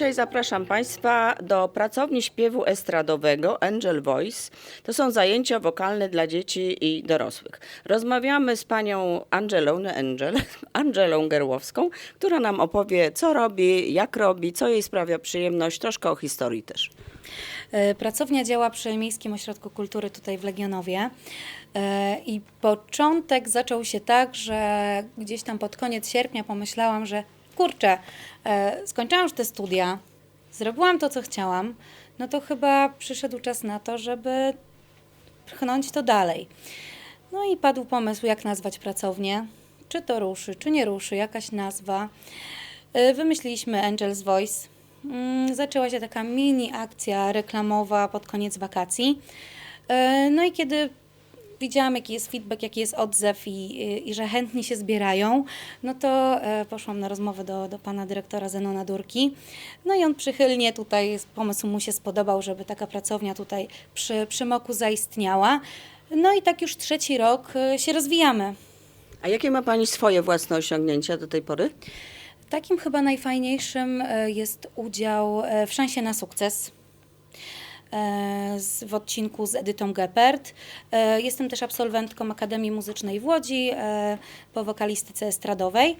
dzisiaj zapraszam Państwa do pracowni śpiewu estradowego Angel Voice. To są zajęcia wokalne dla dzieci i dorosłych. Rozmawiamy z panią Angelą, nie Angel, Angelą Gerłowską, która nam opowie, co robi, jak robi, co jej sprawia przyjemność, troszkę o historii też. E, Pracownia działa przy Miejskim Ośrodku Kultury tutaj w Legionowie. E, I początek zaczął się tak, że gdzieś tam pod koniec sierpnia pomyślałam, że kurczę, e, skończyłam już te studia, zrobiłam to, co chciałam, no to chyba przyszedł czas na to, żeby pchnąć to dalej. No i padł pomysł, jak nazwać pracownię. Czy to ruszy, czy nie ruszy, jakaś nazwa. Y, Wymyśliliśmy Angel's Voice. Mm, Zaczęła się taka mini akcja reklamowa pod koniec wakacji. Y, No i kiedy widziałam, jaki jest feedback, jaki jest odzew i, i że chętni się zbierają, no to e, poszłam na rozmowę do, do pana dyrektora Zenona Durki. No i on przychylnie tutaj, pomysł mu się spodobał, żeby taka pracownia tutaj przy, przy Moku zaistniała. No i tak już trzeci rok e, się rozwijamy. A jakie ma pani swoje własne osiągnięcia do tej pory? Takim chyba najfajniejszym e, jest udział e, w Szansie na sukces. E, z- W odcinku z Edytą Geppert. E, Jestem też absolwentką Akademii Muzycznej w Łodzi e, po wokalistyce estradowej.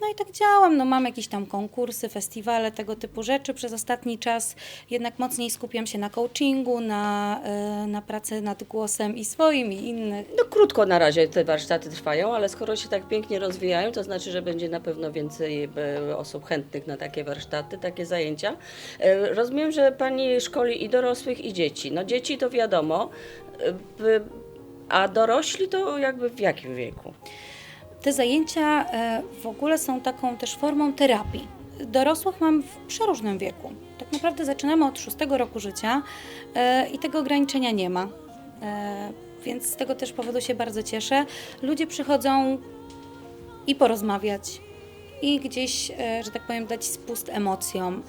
No i tak działam, no mam jakieś tam konkursy, festiwale, tego typu rzeczy. Przez ostatni czas jednak mocniej skupiam się na coachingu, na, e, na pracy nad głosem i swoim, i innych. No krótko na razie te warsztaty trwają, ale skoro się tak pięknie rozwijają, to znaczy, że będzie na pewno więcej e, osób chętnych na takie warsztaty, takie zajęcia. E, Rozumiem, że pani szkoli i dorosłych, i dzieci. No dzieci to wiadomo, a dorośli to jakby w jakim wieku? Te zajęcia e, w ogóle są taką też formą terapii. Dorosłych mam w przeróżnym wieku. Tak naprawdę zaczynamy od szóstego roku życia e, i tego ograniczenia nie ma. E, Więc z tego też powodu się bardzo cieszę. Ludzie przychodzą i porozmawiać, i gdzieś, że tak powiem, dać spust emocjom,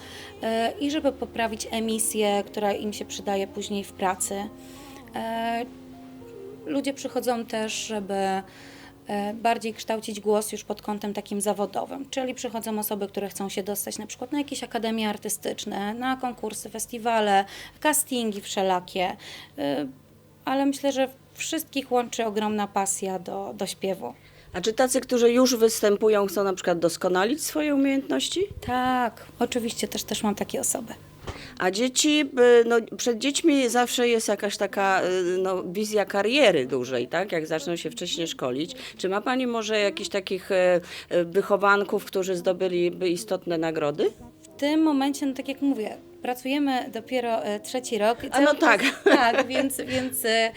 i żeby poprawić emisję, która im się przydaje później w pracy. Ludzie przychodzą też, żeby bardziej kształcić głos już pod kątem takim zawodowym, czyli przychodzą osoby, które chcą się dostać na przykład na jakieś akademie artystyczne, na konkursy, festiwale, castingi wszelakie, E, ale myślę, że wszystkich łączy ogromna pasja do, do śpiewu. A czy tacy, którzy już występują, chcą na przykład doskonalić swoje umiejętności? Tak, oczywiście też, też mam takie osoby. A dzieci, no, przed dziećmi zawsze jest jakaś taka y, no, wizja kariery dużej, tak? Jak zaczną się wcześniej szkolić. Czy ma Pani może jakichś takich e, e, wychowanków, którzy zdobyliby istotne nagrody? W tym momencie, no tak jak mówię, pracujemy dopiero e, trzeci rok. A no tak. czas- Tak, więc, więc e,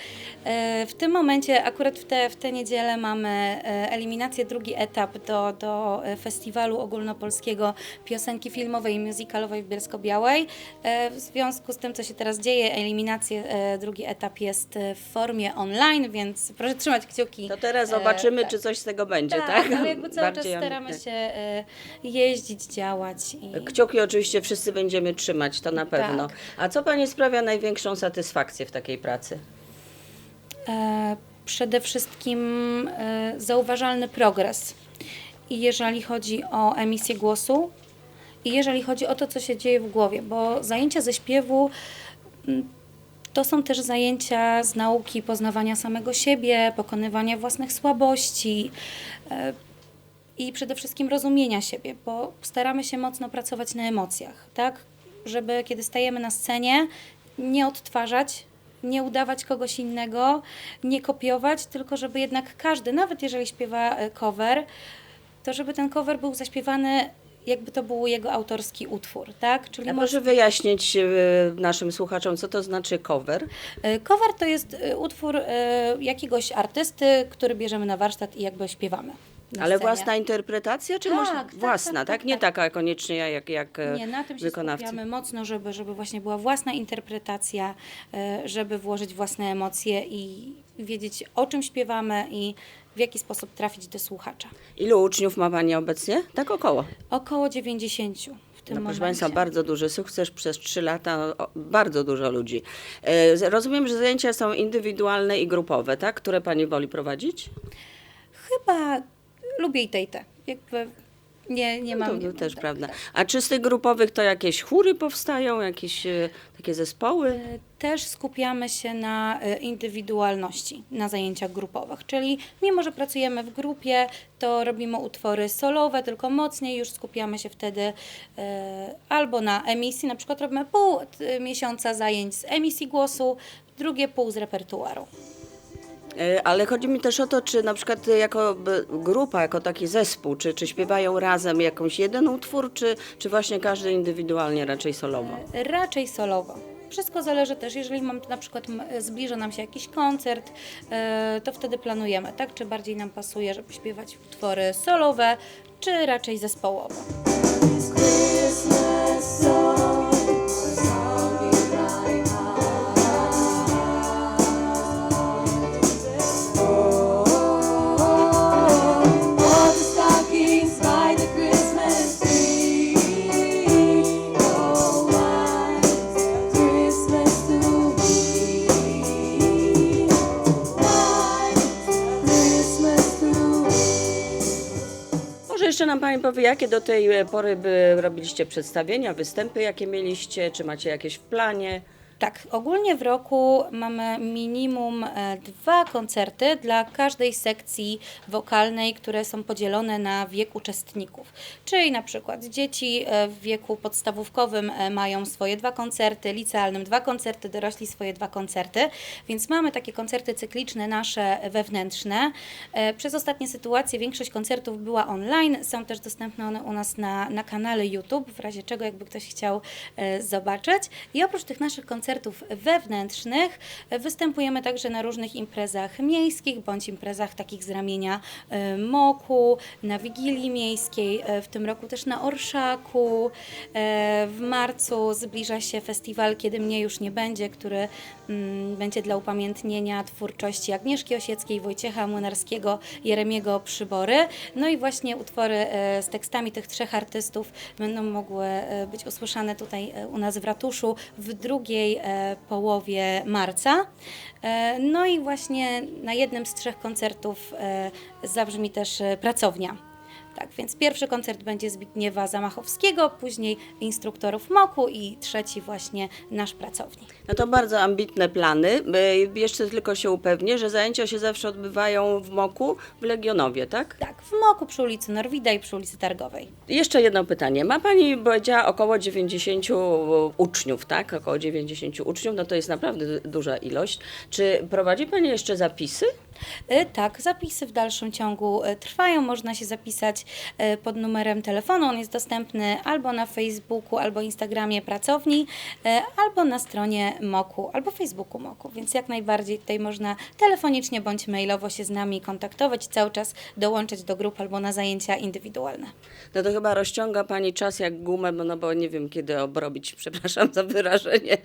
e, w tym momencie, akurat w tę w tę niedzielę mamy eliminację, drugi etap do, do festiwalu ogólnopolskiego piosenki filmowej i musicalowej w Bielsko-Białej. W związku z tym, co się teraz dzieje, eliminację, drugi etap jest w formie online, więc proszę trzymać kciuki. To teraz zobaczymy, tak. czy coś z tego będzie, tak? Tak, ale jakby cały czas Bardziej staramy ambitnie. się jeździć, działać. I... Kciuki oczywiście wszyscy będziemy trzymać, to na pewno. Tak. A co Pani sprawia największą satysfakcję w takiej pracy? E, przede wszystkim e, zauważalny progres. I jeżeli chodzi o emisję głosu, i jeżeli chodzi o to, co się dzieje w głowie, bo zajęcia ze śpiewu mm, to są też zajęcia z nauki poznawania samego siebie, pokonywania własnych słabości e, i przede wszystkim rozumienia siebie, bo staramy się mocno pracować na emocjach, tak? Żeby kiedy stajemy na scenie, nie odtwarzać, nie udawać kogoś innego, nie kopiować, tylko żeby jednak każdy, nawet jeżeli śpiewa e, cover, to żeby ten cover był zaśpiewany jakby to był jego autorski utwór, tak? Czyli A może- wyjaśnić e, naszym słuchaczom, co to znaczy cover. E, Cover to jest utwór jakiegoś artysty, który bierzemy na warsztat i jakby śpiewamy. Na Ale scenie. własna interpretacja, czy Tak, może tak, własna, tak, tak, tak, Nie tak. taka koniecznie jak, jak e, Nie, na tym się wykonawcy. skupiamy mocno, żeby, żeby właśnie była własna interpretacja, e, żeby włożyć własne emocje i wiedzieć o czym śpiewamy i w jaki sposób trafić do słuchacza. Ilu uczniów ma Pani obecnie? Tak około. Około 90 w tym No, proszę. Państwa, bardzo duży sukces przez 3 lata, no, bardzo dużo ludzi. E, rozumiem, że zajęcia są indywidualne i grupowe, tak? Które Pani woli prowadzić? Chyba lubię i te i te. Jakby nie, nie No mam. to, nie też tak, prawda. tak. A czy z tych grupowych to jakieś chóry powstają, jakieś e, takie zespoły? E, Też skupiamy się na e, indywidualności, na zajęciach grupowych, czyli mimo, że pracujemy w grupie, to robimy utwory solowe, tylko mocniej już skupiamy się wtedy e, albo na emisji, na przykład robimy pół e, miesiąca zajęć z emisji głosu, drugie pół z repertuaru. E, Ale chodzi mi też o to, czy na przykład jako grupa, jako taki zespół, czy, czy śpiewają razem jakąś jeden utwór, czy, czy właśnie każdy indywidualnie raczej solowo? Raczej solowo. Wszystko zależy też, jeżeli mam na przykład zbliża nam się jakiś koncert, e, to wtedy planujemy, tak? Czy bardziej nam pasuje, żeby śpiewać utwory solowe, czy raczej zespołowe. Pani powie, jakie do tej pory by robiliście przedstawienia, występy, jakie mieliście, czy macie jakieś w planie? Tak, ogólnie w roku mamy minimum e, dwa koncerty dla każdej sekcji wokalnej, które są podzielone na wiek uczestników. Czyli na przykład dzieci e, w wieku podstawówkowym e, mają swoje dwa koncerty, licealnym dwa koncerty, dorośli swoje dwa koncerty, więc mamy takie koncerty cykliczne nasze wewnętrzne. Przez ostatnie sytuacje większość koncertów była online, są też dostępne one u nas na, na kanale YouTube, w razie czego jakby ktoś chciał zobaczyć. I oprócz tych naszych koncertów wewnętrznych e, występujemy także na różnych imprezach miejskich bądź imprezach takich z ramienia e, MOKU, na Wigilii Miejskiej, e, w tym roku też na Orszaku. E, W marcu zbliża się festiwal Kiedy mnie już nie będzie, który mm, będzie dla upamiętnienia twórczości Agnieszki Osieckiej, Wojciecha Młynarskiego, Jeremiego Przybory. No i właśnie utwory z tekstami tych trzech artystów będą mogły być usłyszane tutaj u nas w ratuszu w drugiej połowie marca. E, No i właśnie na jednym z trzech koncertów e, zabrzmi też e, pracownia. Tak, więc pierwszy koncert będzie Zbigniewa Zamachowskiego, później instruktorów MOKU i trzeci właśnie nasz pracownik. No to bardzo ambitne plany. E, Jeszcze tylko się upewnię, że zajęcia się zawsze odbywają w Moku, w Legionowie, tak? Tak, w MOKU przy ulicy Norwida i przy ulicy Targowej. Jeszcze jedno pytanie. Ma Pani, powiedziała, około 90 uczniów, tak? Około 90 uczniów, no to jest naprawdę du- duża ilość. Czy prowadzi Pani jeszcze zapisy? E, Tak, zapisy w dalszym ciągu e, trwają. Można się zapisać e, pod numerem telefonu. On jest dostępny albo na Facebooku, albo Instagramie pracowni, albo na stronie MOKU, albo Facebooku MOKU. Więc jak najbardziej tutaj można telefonicznie bądź mailowo się z nami kontaktować cały czas dołączyć do grup albo na zajęcia indywidualne. No to chyba rozciąga Pani czas jak gumę, no bo nie wiem kiedy obrobić, przepraszam za wyrażenie,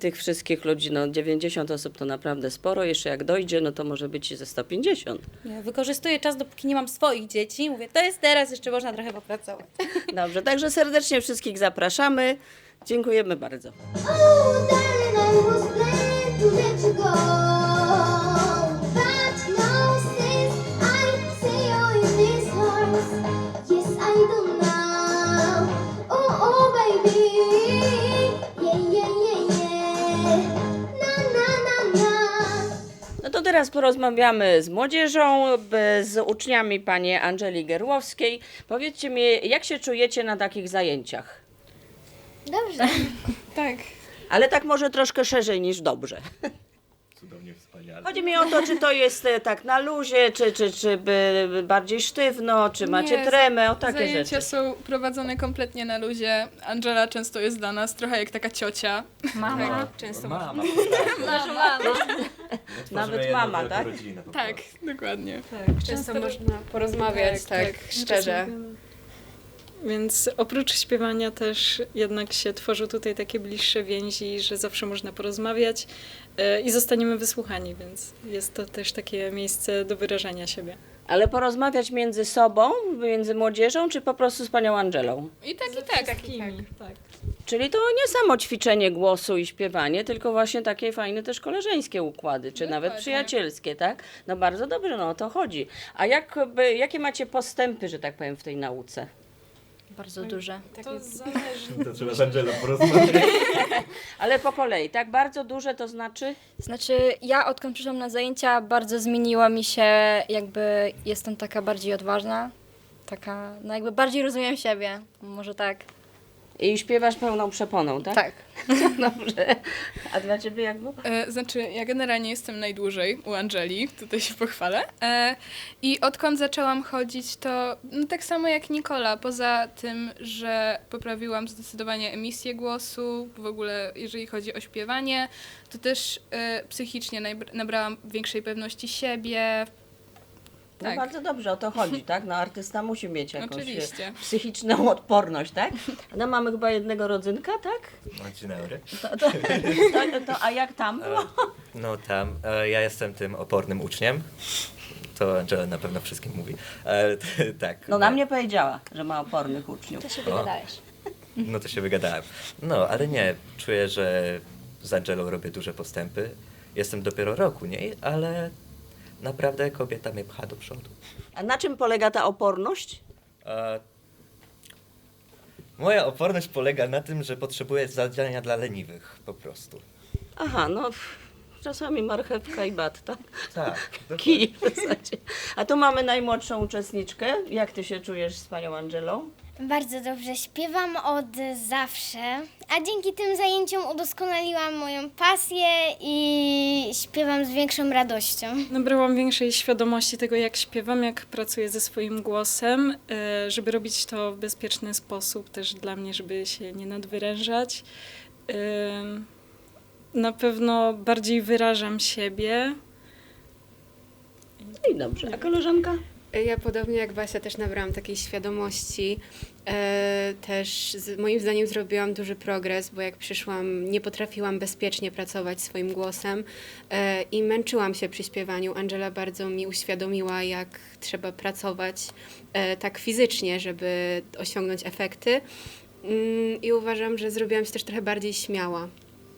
tych wszystkich ludzi. No 90 osób to naprawdę sporo. Jeszcze jak dojdzie, no to może być ze 150. Ja wykorzystuję czas, dopóki nie mam swoich dzieci. Mówię, to jest teraz, jeszcze można trochę popracować. Dobrze, także serdecznie wszystkich zapraszamy. Dziękujemy bardzo. Oh, darling, teraz porozmawiamy z młodzieżą, z uczniami pani Angeli Gerłowskiej. Powiedzcie mi, jak się czujecie na takich zajęciach? Dobrze. Tak. Ale tak może troszkę szerzej niż dobrze. Cudownie wspaniale. Chodzi mi o to, czy to jest e, tak na luzie, czy, czy, czy by bardziej sztywno, czy macie Nie, tremę, o takie Zajęcia rzeczy. są prowadzone kompletnie na luzie. Angela często jest dla nas trochę jak taka ciocia. Mama. Tak, często Mama. Nawet mama, tak? Rodzinę, po Tak, prostu. dokładnie. Często można porozmawiać tak, szczerze. Więc oprócz śpiewania też jednak się tworzą tutaj takie bliższe więzi, że zawsze można porozmawiać e, i zostaniemy wysłuchani, więc jest to też takie miejsce do wyrażania siebie. Ale porozmawiać między sobą, między młodzieżą, czy po prostu z panią Angelą? I tak, i tak. tak. Czyli to nie samo ćwiczenie głosu i śpiewanie, tylko właśnie takie fajne też koleżeńskie układy, czy nawet przyjacielskie, tak? No bardzo dobrze, no o to chodzi. A jak, jakie macie postępy, że tak powiem, w tej nauce? Bardzo duże. To zależy. To trzeba z Angelą porozmawiać. Ale po kolei, tak bardzo duże to znaczy? Znaczy, ja odkąd przyszłam na zajęcia, bardzo zmieniła mi się, jakby jestem taka bardziej odważna, taka, no jakby bardziej rozumiem siebie, może tak. I śpiewasz pełną przeponą, tak? Tak. Dobrze. A dla ciebie jak było? E, Znaczy, ja generalnie jestem najdłużej u Angeli, tutaj się pochwalę. E, I odkąd zaczęłam chodzić, to no, tak samo jak Nikola, poza tym, że poprawiłam zdecydowanie emisję głosu, w ogóle jeżeli chodzi o śpiewanie, to też e, psychicznie nabrałam większej pewności siebie. No Tak. bardzo dobrze, o to chodzi, tak? No artysta musi mieć jakąś e, Oczywiście. psychiczną odporność, tak? No mamy chyba jednego rodzynka, tak? No, dzień dobry. To, to, to, to, a jak tam było? No tam, e, ja jestem tym opornym uczniem. To Angela na pewno wszystkim mówi. E, t- tak. No na mnie powiedziała, że ma opornych uczniów. To się wygadałeś. No to się wygadałem. No, ale nie, czuję, że z Angelą robię duże postępy. Jestem dopiero roku niej, ale naprawdę kobieta mnie pcha do przodu. A na czym polega ta oporność? E, moja oporność polega na tym, że potrzebuję zadania dla leniwych, po prostu. Aha, no czasami marchewka i bat, tak? Tak. Kij w zasadzie. A tu mamy najmłodszą uczestniczkę. Jak ty się czujesz z panią Angelą? Bardzo dobrze śpiewam od zawsze, a dzięki tym zajęciom udoskonaliłam moją pasję i śpiewam z większą radością. Nabrałam większej świadomości tego, jak śpiewam, jak pracuję ze swoim głosem, e, żeby robić to w bezpieczny sposób, też dla mnie, żeby się nie nadwyrężać. Na pewno bardziej wyrażam siebie. No i dobrze. A koleżanka? Ja podobnie jak Basia też nabrałam takiej świadomości. E, też z, moim zdaniem zrobiłam duży progres, bo jak przyszłam, nie potrafiłam bezpiecznie pracować swoim głosem e, i męczyłam się przy śpiewaniu. Angela bardzo mi uświadomiła, jak trzeba pracować e, tak fizycznie, żeby osiągnąć efekty. Mm, I uważam, że zrobiłam się też trochę bardziej śmiała.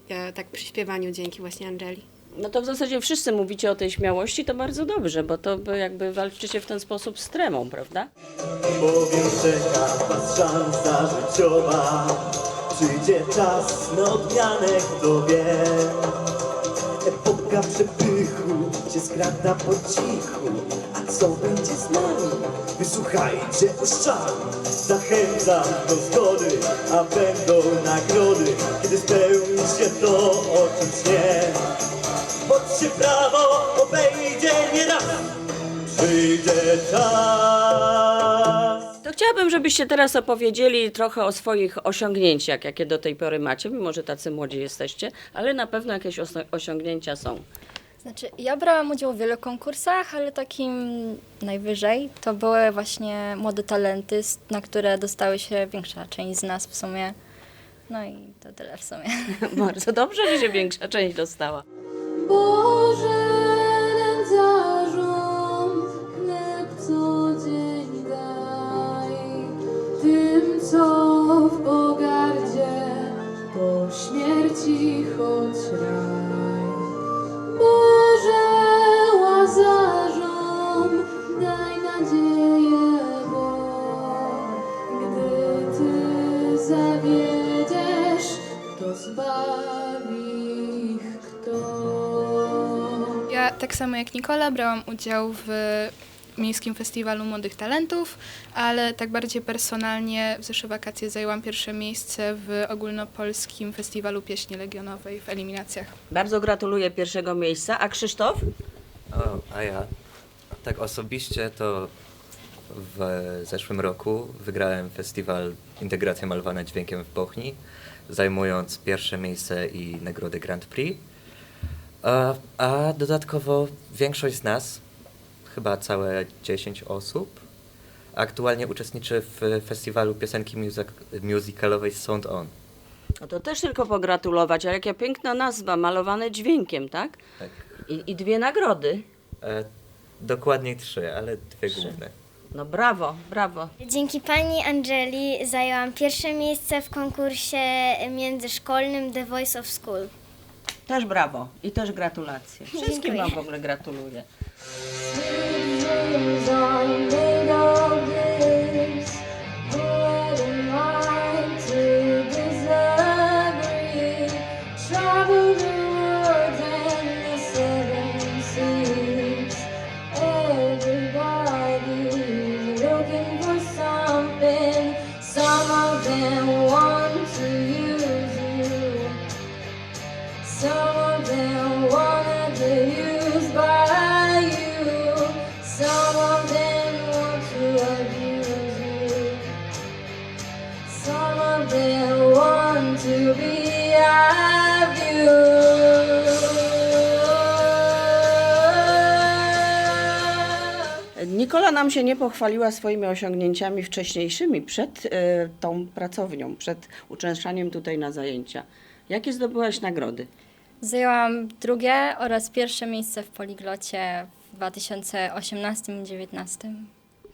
Ja, tak przy śpiewaniu dzięki właśnie Angeli. No to w zasadzie wszyscy mówicie o tej śmiałości, to bardzo dobrze, bo to by jakby walczycie w ten sposób z tremą, prawda? Bowiem czeka was szansa życiowa Przyjdzie czas na odmianę, kto wie Epoka przepychu się skrada po cichu co będzie z nami? Wysłuchajcie oszczami. Zachęcam do zgody, a będą nagrody. Kiedy spełni się to, o czym śnie Choć się prawo obejdzie nieraz Przyjdzie czas. Chciałabym, żebyście teraz opowiedzieli trochę o swoich osiągnięciach, jakie do tej pory macie, mimo że tacy młodzi jesteście, ale na pewno jakieś osiągnięcia są. Znaczy, ja brałam udział w wielu konkursach, ale takim najwyżej to były właśnie młode talenty, na które dostały się większa część z nas w sumie. No i to tyle w sumie. Bardzo dobrze, że się większa część dostała. Boże, nędzarzom chleb co dzień daj, tym co w pogardzie po śmierci choć raj. Tak samo jak Nikola brałam udział w Miejskim Festiwalu Młodych Talentów, ale tak bardziej personalnie w zeszłe wakacje zajęłam pierwsze miejsce w ogólnopolskim Festiwalu Pieśni Legionowej w eliminacjach. Bardzo gratuluję pierwszego miejsca. A Krzysztof? O, a ja tak osobiście to w zeszłym roku wygrałem festiwal Integracja Malowana Dźwiękiem w Bochni, zajmując pierwsze miejsce i nagrodę Grand Prix. A, a dodatkowo większość z nas, chyba całe 10 osób, aktualnie uczestniczy w festiwalu piosenki music- musicalowej Sound On. No to też tylko pogratulować, ale jaka piękna nazwa, malowane dźwiękiem, tak? Tak. I, i dwie nagrody. E, dokładniej trzy, ale dwie główne. No brawo, brawo. Dzięki pani Angeli zajęłam pierwsze miejsce w konkursie międzyszkolnym The Voice of School. Też brawo i też gratulacje. Wszystkim Dziękuję. Wam w ogóle gratuluję. Nikola nam się nie pochwaliła swoimi osiągnięciami wcześniejszymi przed e, tą pracownią, przed uczęszczaniem tutaj na zajęcia. Jakie zdobyłaś nagrody? Zajęłam drugie oraz pierwsze miejsce w poliglocie w 2018 i 2019.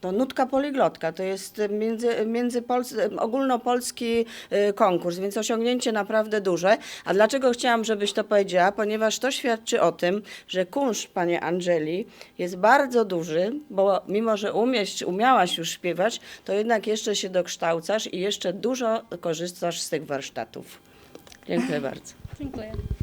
To nutka poliglotka, to jest między, międzypols, ogólnopolski y, konkurs, więc osiągnięcie naprawdę duże. A dlaczego chciałam, żebyś to powiedziała? Ponieważ to świadczy o tym, że kunszt panie Angeli jest bardzo duży, bo mimo, że umiesz, umiałaś już śpiewać, to jednak jeszcze się dokształcasz i jeszcze dużo korzystasz z tych warsztatów. Dziękuję bardzo. Dziękuję.